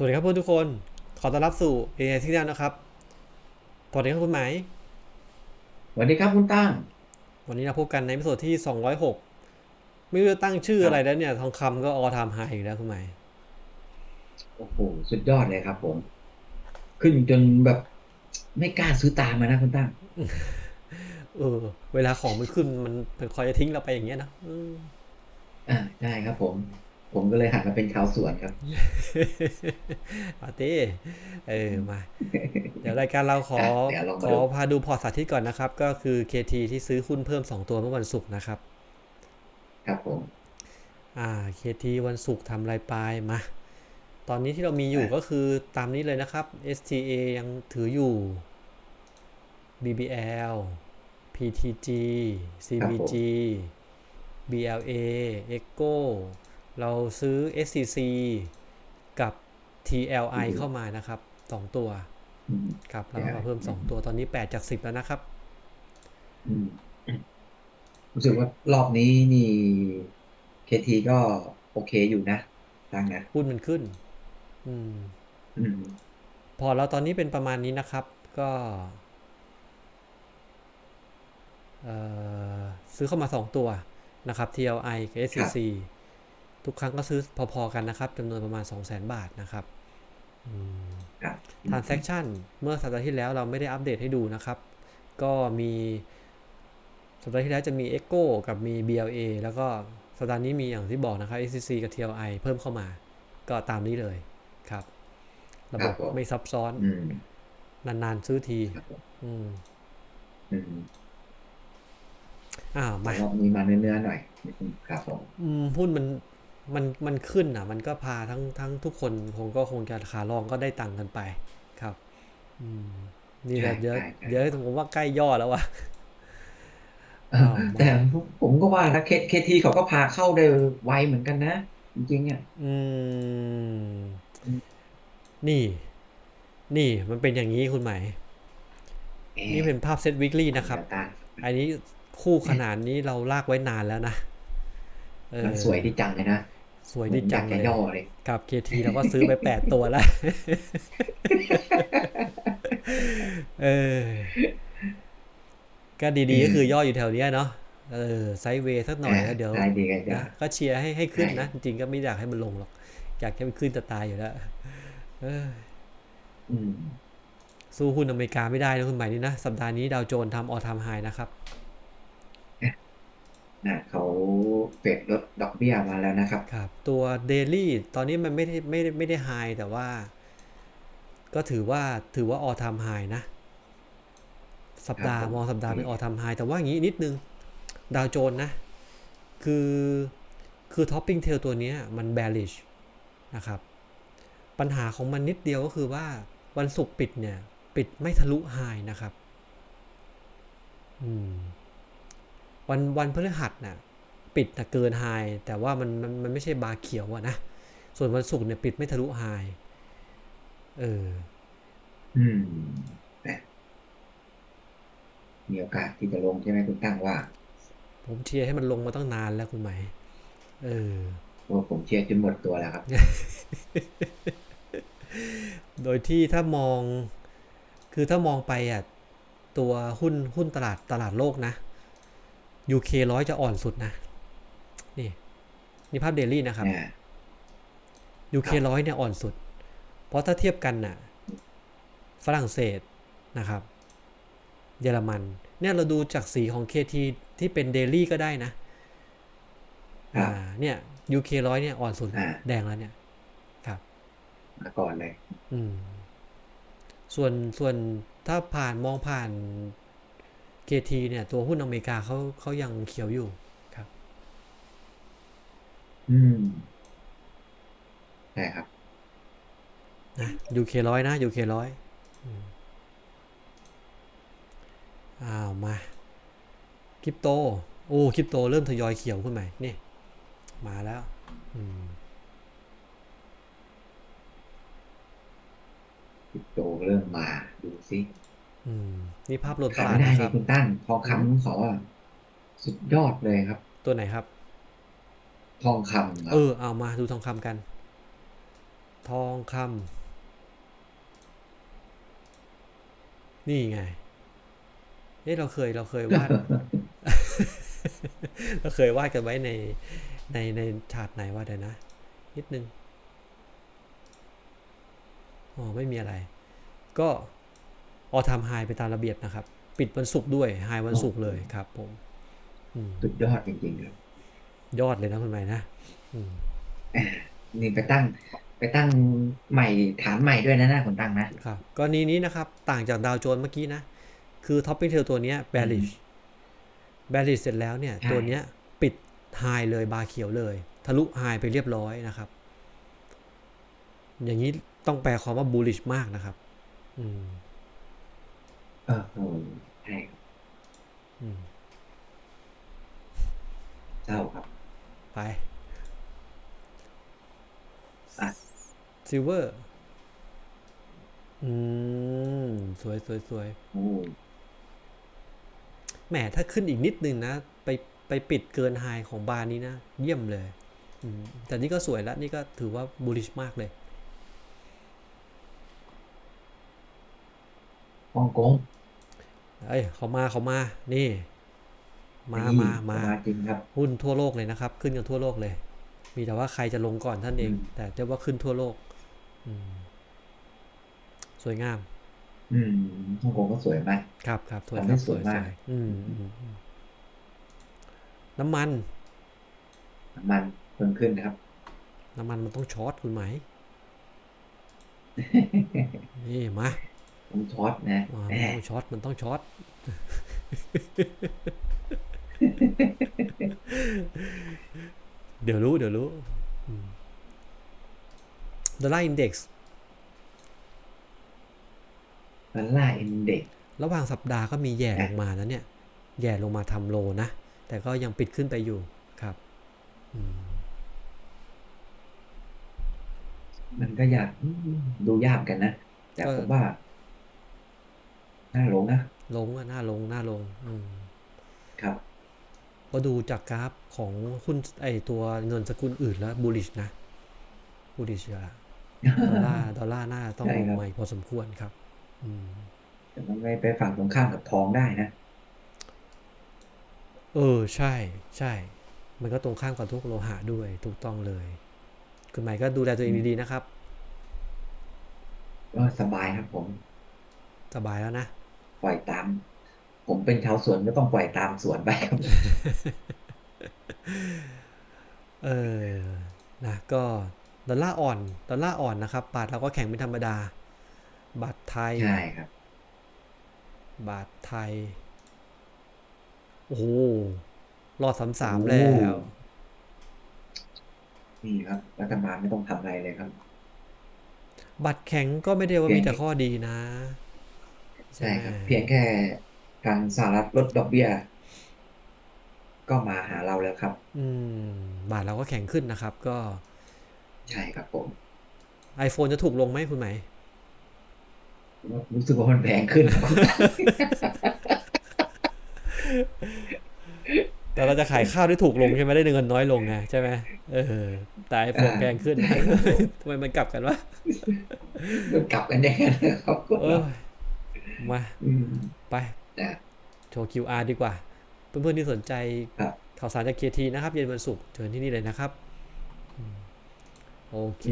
สวัสดีครับเพื่อนทุกคน ขอต้อนรับสู่ AI ที่นี่นะครับ สวัสดีครับคุณไหมายสวัสดีครับคุณตั้ง วันนี้เราพบกันในมิโซดที่ 206 ไม่รู้จะตั้งชื่ออะไรแล้วเนี่ย ทองคำก็ออทามไฮอีกแล้วคุณไหมายโอ้โห สุดยอดเลยครับผม ขึ้นจนแบบไม่กล้าซื้อตามมานะคุณตั้ง เออ เวลาของมันขึ้นมันมันคอยจะทิ้งเราไปอย่างเงี้ยนะอืมอ่า ได้ครับผม ผมก็เลยหันมาเป็นชาวสวนครับมาเต้เออมา เดี๋ยวรายการเราขออะเดี๋ยวลองขมาอดูพาดูพอร์ตสาธิตก่อนนะครับ ก็คือ KT ที่ซื้อหุ้นเพิ่ม 2 ตัวเมื่อวันศุกร์นะครับ ครับผม อ่า KT วันศุกร์ทำรายปลายมา ตอนนี้ที่เรามีอยู่อะก็คือตามนี้เลยนะครับ STA ยังถืออยู่ BBL PTG CBG BLA Echo เราซื้อ SCC กับ TLI เข้ามานะครับสองตัวอืมครับแล้วก็มาเพิ่ม2ตัวตอนนี้8จาก10แล้วนะครับอืมรู้สึกว่ารอบนี้นี่เคทีก็โอเคอยู่นะตั้งนะหุ้นมันขึ้นอืมอืมพอแล้วตอนนี้เป็นประมาณนี้นะครับ ก็เอ่อซื้อเข้ามา2ตัวนะครับ TLI กับ SCC ทุกครั้งก็ซื้อพอๆกันนะครับจำนวนประมาณ 200,000 บาทนะครับอืมครับ transaction เมื่อสัปดาห์ที่แล้วเราไม่ได้อัปเดตให้ดูนะครับ ก็มีสัปดาห์ที่แล้วจะมี Echo กับมี BLA แล้วก็สัปดาห์นี้มีอย่างที่บอกนะครับ SCC กับ TLI เพิ่มเข้ามา ก็ตามนี้เลยครับ ระบบครับผมไม่ซับซ้อนอืมนานๆซื้อทีครับผมอืมอืมอ้าวมารอบนี้มาเนื้อๆหน่อยครับผมอืมหุ้นมัน มันมันขึ้นอะ มันก็พาทั้งทั้งทุกคนคงก็คงจะขาลองก็ได้ตังค์กันไปครับ อืมนี่แหละใช่เดี๋ยวใช่ใช่เดี๋ยวผมว่าใกล้ย่อแล้วว่ะเออแต่ผมก็ว่านะเคเคทีเขาก็พาเข้าได้ไวเหมือนกันนะ จริงๆอะอืมอืม นี่ นี่มันเป็นอย่างนี้คุณหมายนี่เป็นภาพเซตวิกลี่นะครับตาอันนี้คู่ขนาดนี้เราลากไว้นานแล้วนะเออมันสวยดีจังเลยนะ สวยดีจังอเลยากยจะย่อเลยกับเคทีเราก็ซื้อไปแปดตัวแล้ว เออ ก็ดีๆก็คือย่ออยู่แถวเนี้ยเนาะ เออ ไซด์เวย์สักหน่อยแล้วเดี๋ยวได้ดีกันจ้ะนะก็เชียร์ให้ให้ขึ้นใช่นะ จริงๆก็ไม่อยากให้มันลงหรอก อยากให้มันขึ้นจะตายอยู่แล้ว เอออืมสู้หุ้นอเมริกาไม่ได้นะคุณหมายนี่นะ สัปดาห์นี้ดาวโจนส์ทำออทามไฮนะครับนะเขา เฟดลดดอกเบี้ยมาแล้วนะครับ ครับ ตัวเดลี่ตอนนี้มันไม่ได้ไม่ได้ไม่ได้ไฮแต่ว่า ก็ถือว่าถือว่าออทามไฮนะ สัปดาห์ครับผมมองสัปดาห์เป็นออทามไฮแต่ว่าอย่างนี้นิดนึง ดาวโจนส์นะ คือคือท็อปปิ้งเทลตัวเนี้ยมัน bearish นะครับ ปัญหาของมันนิดเดียวก็คือว่าวันศุกร์ปิดเนี่ย ปิดไม่ทะลุไฮนะครับ อืมวันวันพฤหัสน่ะ ปิดนะเกินไฮแต่ว่ามันมันมันไม่ใช่บาร์เขียวอะนะ ส่วนวันศุกร์เนี่ยปิดไม่ทะลุไฮเออ อืมนะมีโอกาสที่จะลงใช่ไหมคุณตั้งว่า ผมเชียร์ให้มันลงมาตั้งนานแล้วคุณไหมายเออโอ้ผมเชียร์จนหมดตัวแล้วครับ โดยที่ถ้ามอง คือถ้ามองไปอะตัวหุ้นหุ้นตลาดตลาดโลกนะ UK ร้อยจะอ่อนสุดนะนี่ นี่ภาพเดลี่นะครับเนี่ย UK ร้อยเนี่ยอ่อนสุด เพราะถ้าเทียบกันน่ะ ฝรั่งเศสนะครับ เยอรมัน เนี่ยเราดูจากสีของ KT ที่เป็นเดลี่ก็ได้นะครัอ่าบเนี่ย UK ร้อยเนี่ยอ่อนสุดอ่าแดงแล้วเนี่ย ครับมาก่อนเลย อืม ส่วนส่วนถ้าผ่านมองผ่าน KT เนี่ย ตัวหุ้นอเมริกาเขาเขายังเขียวอยู่ครับ อืมใช่ครับ นะ UK ร้อยนะ UK ร้อยอืมอ้าวมาคริปโต โอ้คริปโตเริ่มทยอยเขียวขึ้นใหม่นี่ มาแล้วอืมคริปโตเริ่มมาดูซิอืมนี่ภาพรวมตขาดลาดไม่ได้นะคเลรัยบ คุณตั้งทองคำของเขาอะสุดยอดเลยครับ ตัวไหนครับ ทองคำครัเอบอเอามาดูทองคำกัน ทองคำนี่ไงเอ๊ะเราเคยเราเคยวาดเราเคยวาดกันไว้ในในในฉากไหนว่าเดี๋ยวนะ นิดนึงอ๋อไม่มีอะไร ก็ออทำไฮไปตามระเบียบนะครับ ปิดวันศุกร์ด้วยไฮวันศุกร์เลยครับผมอืมสุดยอดจริงๆครับ ยอดเลยนะคุณใหม่นะอืมนี่ไปตั้ง ไปตั้งใหม่ฐานใหม่ด้วยนะนะคุณตั้งนะครับกรณีนี้นะครับ ต่างจากดาวโจนส์เมื่อกี้นะ คือท็อปปิ้งเทลตัวเนี้ย bearish bearish เสร็จแล้วเนี่ยใช่ตัวเนี้ยปิดไฮเลยบาร์เขียวเลย ทะลุไฮไปเรียบร้อยนะครับ อย่างนี้ต้องแปลความว่า bullish มากนะครับ อืมเออเออใช่ครับอืมเศร้าครับ ไปอะซิลเวอร์อืม สวยสวยสวยโอ้แหมถ้าขึ้นอีกนิดนึงนะ ไปไปปิดเกินไฮของบาร์นี้นะ เยี่ยมเลยอืมแต่นี่ก็สวยแล้ว นี่ก็ถือว่า bullish มากเลยฮ่องกงเอ้ยเขามาเขามา นี่ มานี่มามามาจริงครับหุ้นทั่วโลกเลยนะครับ ขึ้นกันทั่วโลกเลย มีแต่ว่าใครจะลงก่อนท่านเองอืมแต่เรียกว่าขึ้นทั่วโลก อืม สวยงาม อืมฮ่องกงก็สวยมากครับครับสวยทำคได้รับสวยมากอืมอืมอืมน้ำมันน้ำมันเพิ่มขึ้นนะครับ น้ำมันมันต้องช็อตคุณไหมนี่มาต้องช็อตนะอ่าแหมันมต้องช็อตมันต้องช็อต เดี๋ยวรู้ เดี๋ยวรู้ดอลลาร์อินเด็กซ์ดอลลาร์อินเด็กซ์ระหว่างสัปดาห์ก็มีแย่ลงมานะเนี่ย แย่ลงมาทำโลนะ แต่ก็ยังปิดขึ้นไปอยู่ครับอืมมันก็อยากอืมดูยากกันนะ แต่ผมว่าน่าหลงนะ ลงอะหน้าลงหน้าลง อืมครับ พอดูจากกราฟของหุ้นไอตัวเงินสกุลอื่นแล้วบูลิชนะบูลิชเยอะละดอลลาร์ดอลลาร์น่าต้องใช่ลงครับมาอีกพอสมควรครับ อืมแต่มันไม่ไปฝั่งตรงข้ามกับทองได้นะ เออใช่ใช่ มันก็ตรงข้ามกับทุกโลหะด้วยถูกต้องเลย คุณหมายก็ดูแลตัวเองดีๆนะครับก็สบายครับผม สบายแล้วนะ ปล่อยตาม ผมเป็นชาวสวนก็ต้องปล่อยตามสวนไปครับ เออ นะก็ดอลลาร์อ่อน ดอลลาร์อ่อนนะครับ บาทเราก็แข็งเป็นธรรมดา บาทไทย ใช่ครับ บาทไทย โอ้โหรอดสามสามโอ้แล้ว นี่ครับ รัฐบาลไม่ต้องทำอะไรเลยครับ บัตรแข็งก็ไม่ได้ว่าเพีมียงแต่ข้อดีนะ ใช่ไหมครับ เพียงแค่ ทางสหรัฐลดดอกเบี้ย ก็มาหาเราแล้วครับ อืม บาทเราก็แข็งขึ้นนะครับ ก็ ใช่ครับผม iPhone จะถูกลงไหมคุณไหม รู้สึกว่ามันแพงขึ้นครับแต่เราจะขายข้าวที่ถูกลงใช่ไหมได้เงินน้อยลงไงใช่ไหมเออแต่ iPhone แพงขึ้นทำไมมันกลับกันวะมันกลับกันได้นะครับเออมาอืมไป นะโชว์ QR ดีกว่า เพื่อนๆที่สนใจครับข่าวสารจาก KT นะครับ เย็นวันศุกร์เชิญที่นี่เลยนะครับอืมโอเค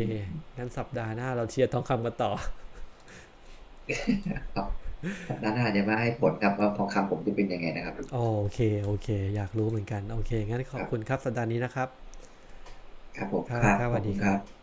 งั้นสัปดาห์หน้าเราเชียร์ทองคำกันต่อครับสัปดาห์หน้าจะมาให้ผลครับว่าทองคำผมจะเป็นยังไงนะครับ โอเค โอเค อยากรู้เหมือนกัน โอเค งั้นขอบคุณครับสัปดาห์นี้นะครับ ครับผมครับครับครับขสวัอบสดีคุณคครัรับบ